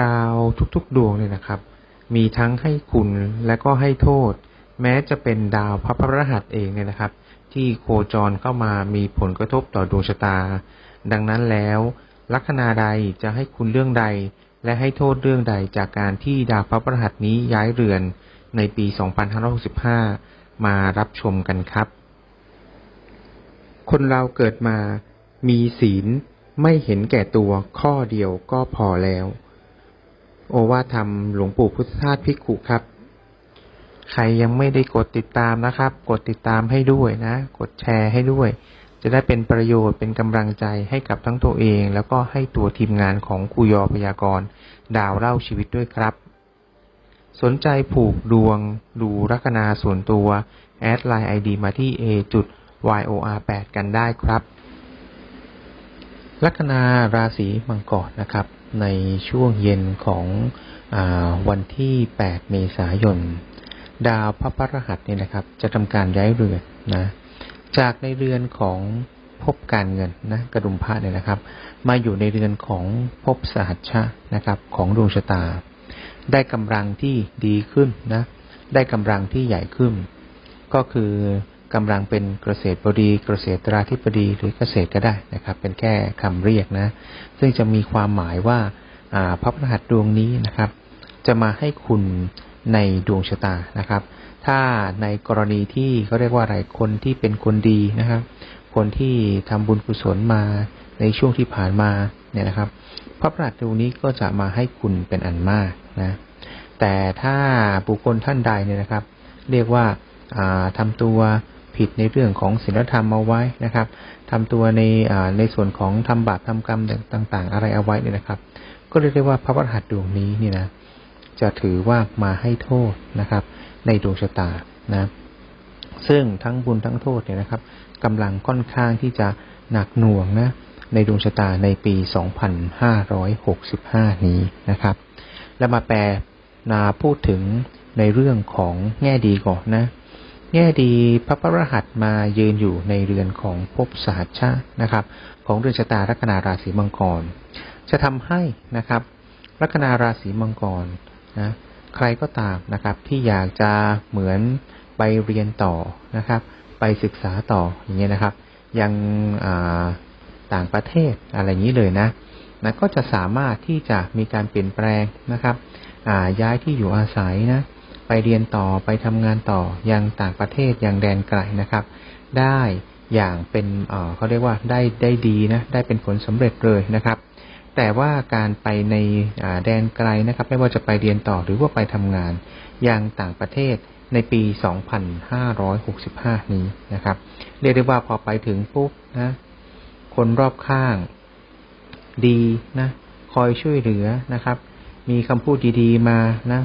ดาวทุกๆดวงเนี่ยนะครับ มีทั้งให้คุณและก็ให้โทษ แม้จะเป็นดาวพระพฤหัสเองเนี่ยนะครับ ที่โคจรเข้ามามีผลกระทบต่อดวงชะตา ดังนั้นแล้ว ลัคนาใดจะให้คุณเรื่องใด และให้โทษเรื่องใดจากการที่ดาวพระพฤหัสนี้ย้ายเรือนในปี 2565 มารับชมกันครับ คนเราเกิดมามีศีลไม่เห็นแก่ตัวข้อเดียวก็พอแล้ว โอวาทธรรมหลวงปู่พุทธทาสพิกุครับ ใครยังไม่ได้กดติดตามนะครับ กดติดตามให้ด้วยนะ กดแชร์ให้ด้วย จะได้เป็นประโยชน์เป็นกำลังใจให้กับทั้งตัวเอง แล้วก็ให้ตัวทีมงานของครูยอพยากรณ์ดาวเล่าชีวิตด้วยครับ สนใจผูกดวง ดูลัคนาส่วนตัว แอดไลน์ ID มาที่ a จุด yor 8 กันได้ครับลัคนาราศีมังกรนะครับ ในช่วงเย็นของอวันที่ 8 เมษายน ดาวพระพฤหัสเนี่ยนะครับ จะทำการย้ายเรือนนะ จากในเรือนของภพการเงินนะกระดุมพระเนี่ยนะครับ มาอยู่ในเรือนของภพสหัชชะนะครับ ของดวงชะตา ได้กำลังที่ดีขึ้นนะ ได้กำลังที่ใหญ่ขึ้น ก็คือ กำลังเป็นเกษตรบดี เกษตราธิบดีหรือเกษตรก็ได้นะครับ เป็นแค่คำเรียกนะ ซึ่งจะมีความหมายว่าพระพฤหัสดวงนี้นะครับ จะมาให้คุณในดวงชะตานะครับ ถ้าในกรณีที่เขาเรียกว่าอะไรคนที่เป็นคนดีนะครับ คนที่ทำบุญกุศลมาในช่วงที่ผ่านมาเนี่ยนะครับ พระพฤหัสดวงนี้ก็จะมาให้คุณเป็นอันมากนะ แต่ถ้าบุคคลท่านใดเนี่ยนะครับ เรียกว่าอ่าทำตัว ผิดในเรื่องของศีลธรรมเอาไว้นะครับทำตัวในในส่วนของทำบาปทำกรรมต่าง ๆ อะไรเอาไว้เนี่ยนะครับ ก็เรียกได้ว่าพระพฤหัสดวงนี้นี่นะจะถือว่ามาให้โทษนะครับ ในดวงชะตานะซึ่งทั้งบุญทั้งโทษเนี่ยนะครับกำลังค่อนข้างที่จะหนักหน่วงนะในดวงชะตาในปี 2565 นี้นะครับ แล้วมาแปลนาพูดถึงในเรื่องของแง่ดีก่อนนะ แง่ดีพระพฤหัสมายืนอยู่ในเรือนของภพสหัชชะนะครับ ของเรือนชะตาลัคนาราศีมังกร จะทำให้นะครับลัคนาราศีมังกรนะใครก็ตามนะครับ ที่อยากจะเหมือนไปเรียนต่อนะครับ ไปศึกษาต่ออย่างเงี้ยนะครับ ยังต่างประเทศอะไรอย่างนี้เลยนะนะก็จะสามารถที่จะมีการเปลี่ยนแปลงนะครับย้ายที่อยู่อาศัยนะ เรียนต่อไปทำงานต่อยังต่างประเทศยังแดนไกลนะครับ ได้อย่างเป็นเเขาเรียกว่าได้ได้ดีนะได้เป็นผลสำเร็จเลยนะครับ แต่ว่าการไปในแดนไกลนะครับ ไม่ว่าจะไปเรียนต่อหรือว่าไปทำงานยังต่างประเทศในปี 2565 นี้นะครับ เรียกได้ว่าพอไปถึงปุ๊บนะ คนรอบข้างดีนะ คอยช่วยเหลือนะครับ มีคำพูดดีๆมานะ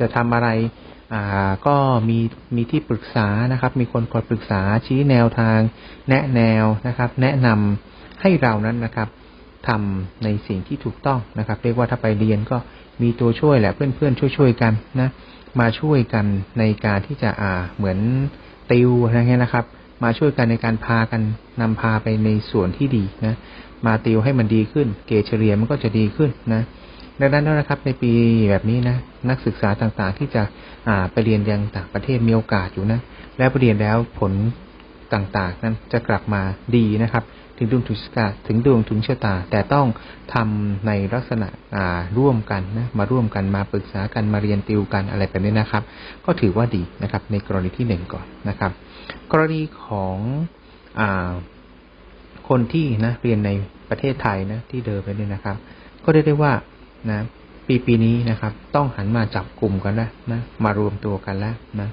จะทำอะไร อ่าก็มีมีที่ปรึกษานะครับ มีคนคอยปรึกษาชี้แนวทาง แนะแนวนะครับ แนะนำให้เรานั้นนะครับทำในสิ่งที่ถูกต้องนะครับ เรียกว่าถ้าไปเรียนก็มีตัวช่วยแหละเพื่อนๆช่วยๆกันนะมาช่วยกันในการที่จะอ่าเหมือนติวอะไรเงี้ยนะครับ มาช่วยกันในการพากันนำพาไปในส่วนที่ดีนะมาติวให้มันดีขึ้น เกรดเฉลี่ยมันก็จะดีขึ้นนะ ดังนั้นด้วนะครับในปีแบบนี้นะนักศึกษาต่างๆ ที่จะอ่าไปเรียนยังต่างประเทศมีโอกาสอยู่นะ แล้วไปเรียนแล้วผลต่างๆ นั้นจะกลับมาดีนะครับ ถึงดวงถึงชะตาถึงดวงถึงชะตา แต่ต้องทำในลักษณะอ่าร่วมกันนะมาร่วมกันมาปรึกษากันมาเรียนติวกันอะไรแบบนี้นะครับ ก็ถือว่าดีนะครับ ในกรณีที่หนึ่งก่อนนะครับ กรณีของอ่าคนที่นะเรียนในประเทศไทยนะที่เดิมไปเนี่ยนะครับ ก็เรียกได้ว่า นะ ปีปีนี้นะครับ ต้องหันมาจับกลุ่มกันแล้วนะ มารวมตัวกันแล้วนะ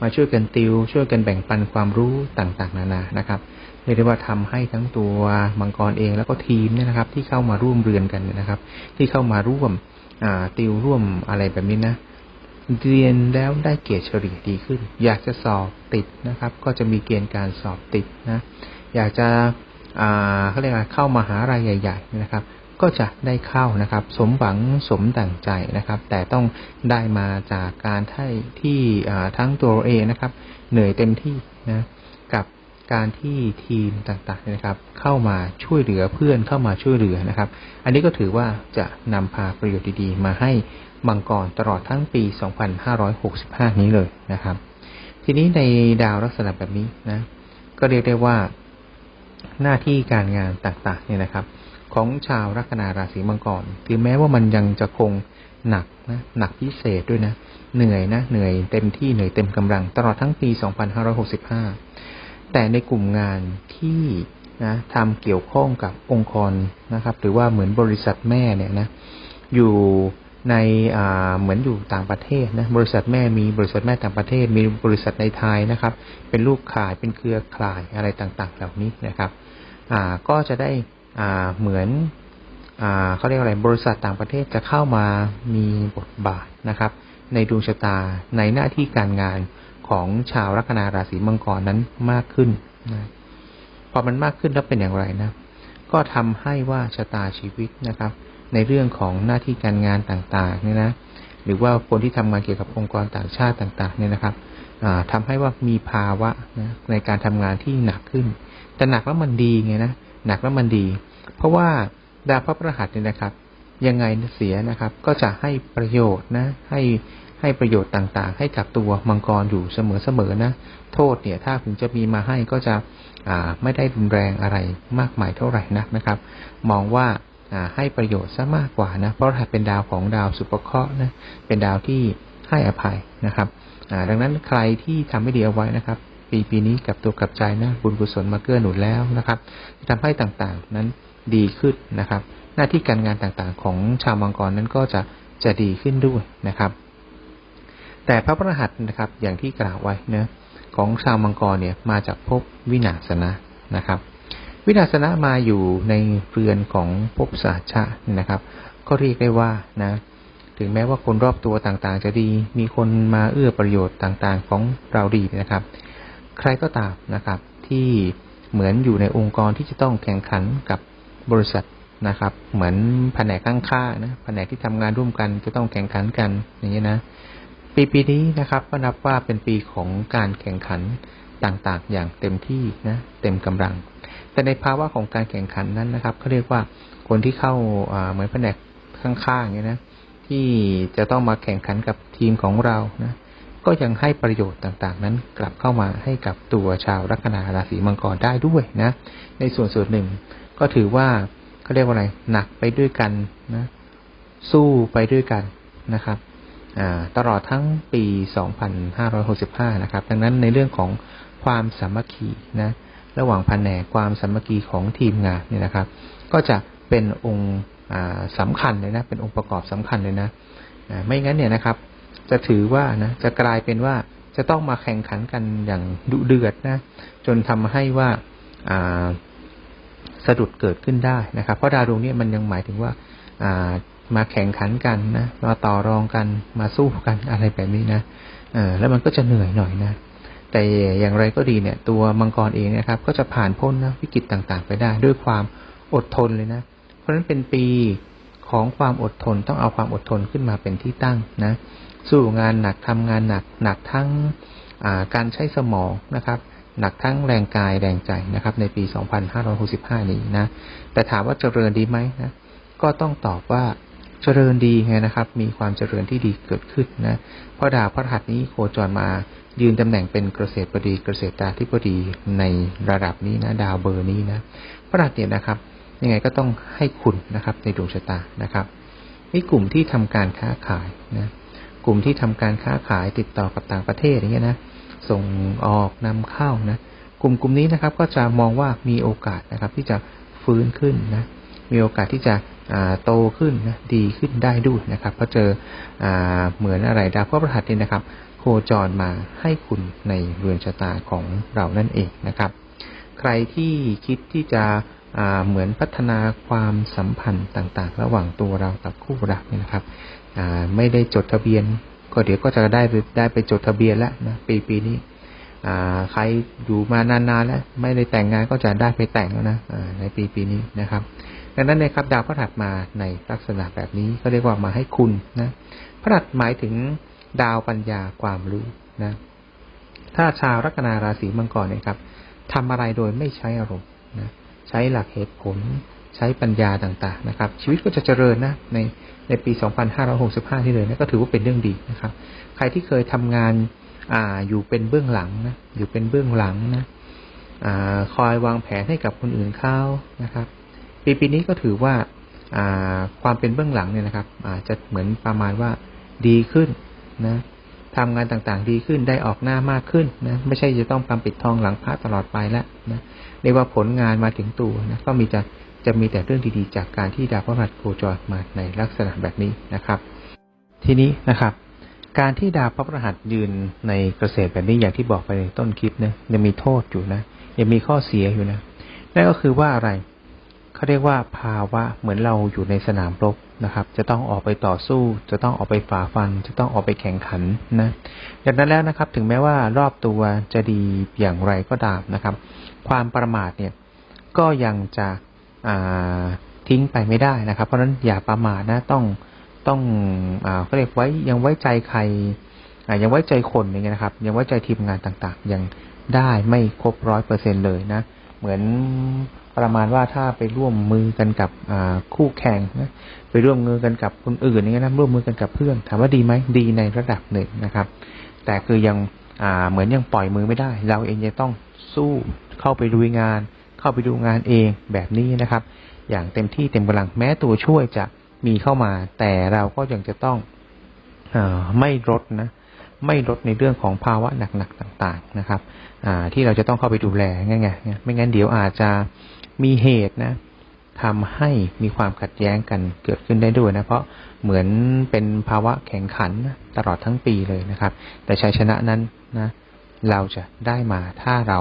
มาช่วยกันติว ช่วยกันแบ่งปันความรู้ต่างๆ นานานะครับเรียกได้ว่าทำให้ทั้งตัวมังกรเองแล้วก็ทีมเนี่ยนะครับ ที่เข้ามาร่วมเรียนกันนะครับ ที่เข้ามาร่วมอ่าติวร่วมอะไรแบบนี้นะเรียนแล้วได้เกรดเฉลี่ยดีขึ้น อยากจะสอบติดนะครับ ก็จะมีเกณฑ์การสอบติดนะ อยากจะอ่าเขาเรียกว่าเข้ามาหาลัยใหญ่ ๆ นะครับ ก็จะได้เข้านะครับ สมหวังสมดั่งใจนะครับ แต่ต้องได้มาจากการที่ที่ทั้งตัวเองนะครับ เหนื่อยเต็มที่นะกับการที่ทีมต่างๆเนี่ยนะครับ เข้ามาช่วยเหลือเพื่อนเข้ามาช่วยเหลือนะครับ อันนี้ก็ถือว่าจะนำพาประโยชน์ดีๆ มาให้มังกรตลอดทั้งปี 2565 นี้เลยนะครับ ทีนี้ในดาวลักษณะแบบนี้นะ ก็เรียกได้ว่าหน้าที่การงานต่างๆเนี่ยนะครับ ของชาวลัคนาราศีมังกรถึงแม้ว่ามันยังจะคงหนักนะหนักพิเศษด้วยนะ เหนื่อยนะ เหนื่อยเต็มที่เหนื่อยเต็มกำลัง ตลอดทั้งปี 2565 แต่ในกลุ่มงานที่นะทำเกี่ยวข้องกับองค์กรนะครับ หรือว่าเหมือนบริษัทแม่เนี่ยนะ อยู่ในเหมือนอยู่ต่างประเทศนะบริษัทแม่มีบริษัทแม่ต่างประเทศ มีบริษัทในไทยนะครับ เป็นลูกข่ายเป็นเครือข่ายอะไรต่างๆ เหล่านี้นะครับอ่าก็จะได้ เหมือนอเขาเรียกอะไรบริษัทต่างประเทศจะเข้ามามีบทบาทนะครับ ในดวงชะตาในหน้าที่การงานของชาวลัคนาราศีมังกรนั้นมากขึ้นนะพอมันมากขึ้นแล้วเป็นอย่างไรนะ ก็ทำให้ว่าชะตาชีวิตนะครับ ในเรื่องของหน้าที่การงานต่างๆเนี่ยนะ หรือว่าคนที่ทำงานเกี่ยวกับองค์กรต่างชาติต่างๆ เนี่ยนะครับทำให้ว่ามีภาวะนะในการทำงานที่หนักขึ้น แต่หนักแล้วมันดีไงนะ หนักแล้วมันดี เพราะว่าดาวพระพฤหัสเนี่ยนะครับ ยังไงเสียนะครับ ก็จะให้ประโยชน์นะ ให้ให้ประโยชน์ต่างๆ ให้กับตัวมังกรอยู่เสมอๆนะ โทษเนี่ย ถ้าถึงจะมีมาให้ก็จะไม่ได้รุนแรงอะไรมากมายเท่าไหร่นักนะครับ มองว่าให้ประโยชน์ซะมากกว่านะ เพราะถ้าเป็นดาวของดาวสุภเคราะห์นะ เป็นดาวที่ให้อภัยนะครับดังนั้นใครที่ทำไม่ดีเอาไว้นะครับ ปีปีนี้กับตัวกับใจนะบุญกุศลมาเกื้อหนุนแล้วนะครับทำให้ต่างๆนั้นดีขึ้นนะครับ หน้าที่การงานต่างๆของชาวมังกรนั้นก็จะจะดีขึ้นด้วยนะครับ แต่พระพระหัสนะครับอย่างที่กล่าวไว้นะของชาวมังกรเนี่ยมาจากภพวินาศนะนะครับ วินาศนะมาอยู่ในเรือนของภพสาชะนะครับ ก็เรียกได้ว่านะถึงแม้ว่าคนรอบตัวต่างๆ จะดี มีคนมาเอื้อประโยชน์ต่างๆ ของเราดีนะครับ ใครก็ตามนะครับ ที่เหมือนอยู่ในองค์กรที่จะต้องแข่งขันกับบริษัทนะครับ เหมือนแผนกข้างๆนะแผนกที่ทำงานร่วมกันจะต้องแข่งขันกันอย่างนี้นะ ปีปีนี้นะครับก็นับว่าเป็นปีของการแข่งขันต่างๆ อย่างเต็มที่นะเต็มกำลัง แต่ในภาวะของการแข่งขันนั้นนะครับเขาเรียกว่าคนที่เข้าเหมือนแผนกข้างๆเนี่ยนะที่จะต้องมาแข่งขันกับทีมของเรานะ ก็ยังให้ประโยชน์ต่างๆ นั้นกลับเข้ามาให้กับตัวชาวลัคนาราศีมังกรได้ด้วยนะ ในส่วนส่วนหนึ่ง ก็ถือว่าเขาเรียกว่าอะไรหนักไปด้วยกันนะ สู้ไปด้วยกันนะครับตลอดทั้งปี 2565 นะครับ ดังนั้นในเรื่องของความสามัคคีนะ ระหว่างแผนกความสามัคคีของทีมงานเนี่ยนะครับ ก็จะเป็นองค์สำคัญเลยนะ เป็นองค์ประกอบสำคัญเลยนะ ไม่งั้นเนี่ยนะครับ จะถือว่านะจะกลายเป็นว่าจะต้องมาแข่งขันกันอย่างดุเดือดนะ จนทำให้ว่าสะดุดเกิดขึ้นได้นะครับ เพราะดาวดวงนี้มันยังหมายถึงว่ามาแข่งขันกันนะมาต่อรองกันมาสู้กันอะไรแบบนี้นะเออแล้วมันก็จะเหนื่อยหน่อยนะแต่อย่างไรก็ดีเนี่ย ตัวมังกรเองนะครับ ก็จะผ่านพ้นนะวิกฤตต่างๆ ไปได้ด้วยความอดทนเลยนะ เพราะฉะนั้นเป็นปี ของความอดทนต้องเอาความอดทนขึ้นมาเป็นที่ตั้งนะสู้งานหนักทำงานหนักหนักทั้งการใช้สมองนะครับ หนักทั้งแรงกายแรงใจนะครับ ในปี 2565 นี้นะแต่ถามว่าเจริญดีไหมนะก็ต้องตอบว่าเจริญดีไงนะครับ มีความเจริญที่ดีเกิดขึ้นนะเพราะดาวพระหัสนี้โคจรมายืนตำแหน่งเป็นเกษตรบดีเกษตรตาธิบดีในระดับนี้นะ ดาวเบอร์นี้นะพระหัสเนี่ยนะครับ ยังไงก็ต้องให้คุณนะครับในดวงชะตานะครับนี่กลุ่มที่ทำการค้าขายนะกลุ่มที่ทำการค้าขายติดต่อกับต่างประเทศอย่างเงี้ยนะส่งออกนำเข้านะกลุ่มกลุ่มนี้นะครับก็จะมองว่ามีโอกาสนะครับที่จะฟื้นขึ้นนะมีโอกาสที่จะโตขึ้นนะดีขึ้นได้ด้วยนะครับเพราะเจออเหมือนอะไรดาวพระประหัสนี่นะครับ โคจรมาให้คุณในเรือนชะตาของเรานั่นเองนะครับ ใครที่คิดที่จะ เหมือนพัฒนาความสัมพันธ์ต่างๆ ระหว่างตัวเรากับคู่รักนี่นะครับไม่ได้จดทะเบียน ก็เดี๋ยวก็จะได้ไปได้ไปจดทะเบียนแล้วนะปีปีนี้ใครอยู่มานานๆแล้ว ไม่ได้แต่งงานก็จะได้ไปแต่งแล้วนะในปีปีนี้นะครับ ดังนั้นนะครับดาวพระหัสมาในลักษณะแบบนี้ก็เรียกว่ามาให้คุณนะพระหัสหมายถึงดาวปัญญาความรู้นะถ้าชาวลัคนาราศีมังกรเนี่ยครับทำอะไรโดยไม่ใช้อารมณ์ ใช้หลักเหตุผล ใช้ปัญญาต่างๆนะครับ ชีวิตก็จะเจริญนะในในปี 2565 ที่เลยนะก็ถือว่าเป็นเรื่องดีนะครับ ใครที่เคยทำงานอ่าอยู่เป็นเบื้องหลังนะอยู่เป็นเบื้องหลังนะอ่าคอยวางแผนให้กับคนอื่นเข้านะครับ ปีปีนี้ก็ถือว่าอ่าความเป็นเบื้องหลังเนี่ยนะครับอาจจะเหมือนประมาณว่าดีขึ้นนะ ทำงานต่างๆ ดีขึ้นได้ออกหน้ามากขึ้นนะไม่ใช่จะต้องกำปิดทองหลังพระตลอดไปแล้วนะเรียกว่าผลงานมาถึงตัวนะก็มีจะจะมีแต่เรื่องดีๆ จากการที่ดาวพฤหัสโคจรมาในลักษณะแบบนี้นะครับ ทีนี้นะครับ การที่ดาวพระพฤหัสยืนในเกษตรแบบนี้อย่างที่บอกไปในต้นคลิปนะยังมีโทษอยู่นะยังมีข้อเสียอยู่นะนั่นก็คือว่าอะไรเขาเรียกว่าภาวะเหมือนเราอยู่ในสนามรบ นะครับ จะต้องออกไปต่อสู้ จะต้องออกไปฝ่าฟัน จะต้องออกไปแข่งขันนะดังนั้นแล้วนะครับ ถึงแม้ว่ารอบตัวจะดีอย่างไรก็ตามนะครับ ความประมาทเนี่ยก็ยังจะทิ้งไปไม่ได้นะครับ เพราะฉะนั้นอย่าประมาทนะต้องต้องอ่าเขาเรียกไว้ยังไว้ใจใครยังไว้ใจคนอย่างเงี้ยนะครับ ยังไว้ใจทีมงานต่างๆ ยังได้ไม่ครบร้อยเปอร์เซ็นเลยนะ เหมือน ประมาณว่าถ้าไปร่วมมือกันกับคู่แข่งนะไปร่วมมือกันกับคนอื่นอย่างเงี้ยนะร่วมมือกันกับเพื่อน ถามว่าดีไหมดีในระดับหนึ่งนะครับ แต่คือยังเหมือนยังปล่อยมือไม่ได้ เราเองยังต้องสู้เข้าไปดูงาน เข้าไปดูงานเองแบบนี้นะครับ อย่างเต็มที่เต็มกำลังแม้ตัวช่วยจะมีเข้ามา แต่เราก็ยังจะต้องอไม่ลดนะไม่ลดในเรื่องของภาวะหนักๆต่าง ๆนะครับที่เราจะต้องเข้าไปดูแลง่ายๆไม่งั้นเดี๋ยวอาจจะ มีเหตุนะทำให้มีความขัดแย้งกันเกิดขึ้นได้ด้วยนะ เพราะเหมือนเป็นภาวะแข่งขันตลอดทั้งปีเลยนะครับ แต่ชัยชนะนั้นนะเราจะได้มาถ้าเรา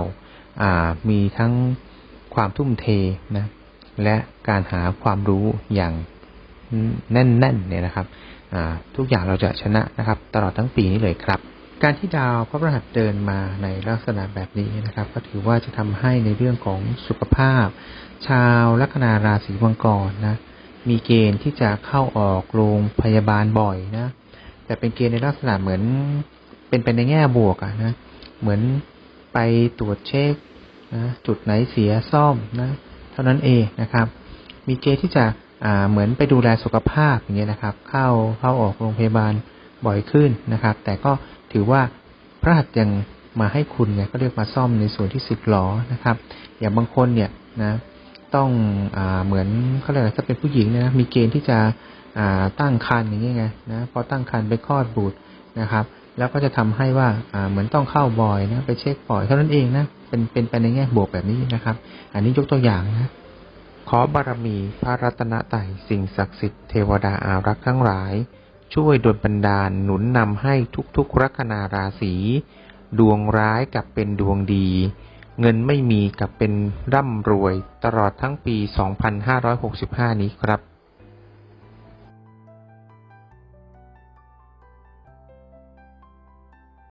ามีทั้งความทุ่มเทนะและการหาความรู้อย่างแน่นๆเนี่ยนะครับทุกอย่างเราจะชนะนะครับ ตลอดทั้งปีนี้เลยครับ การที่ดาวพระพฤหัสเดินมาในลักษณะแบบนี้นะครับ ก็ถือว่าจะทำให้ในเรื่องของสุขภาพ ชาวลัคนาราศีมังกรนะมีเกณฑ์ที่จะเข้าออกโรงพยาบาลบ่อยนะ แต่เป็นเกณฑ์ในลักษณะเหมือนเป็นไปในแง่บวกอะนะเหมือนไปตรวจเช็คนะจุดไหนเสียซ่อมนะเท่านั้นเองนะครับ มีเกณฑ์ที่จะเหมือนไปดูแลสุขภาพอย่างเงี้ยนะครับ เข้าเข้าออกโรงพยาบาลบ่อยขึ้นนะครับ แต่ก็ ถือว่าพระหัตถ์ยังมาให้คุณเนี่ยก็เรียกมาซ่อมในส่วนที่สิบล้อนะครับ อย่างบางคนเนี่ยนะต้องอเหมือนเขาเรียกอะไรถ้าเป็นผู้หญิงเนี่ยนะมีเกณฑ์ที่จะตั้งครรภ์อย่างเงี้ยไงนะพอตั้งครรภ์ไปคลอดบุตรนะครับ แล้วก็จะทำให้ว่าอ่าเหมือนต้องเข้าบ่อยนะไปเช็คบ่อยเท่านั้นเองนะเป็นเป็นไปในแง่บวกแบบนี้นะครับ อันนี้ยกตัวอย่างนะขอบารมีพระรัตนตรัยสิ่งศักดิ์สิทธิ์เทวดาอารักษ์ทั้งหลาย ช่วยดลบันดาลหนุนนำให้ทุกๆ ลัคนาราศีดวงร้ายกับเป็นดวงดี เงินไม่มีกับเป็นร่ำรวยตลอดทั้งปี 2565 นี้ครับ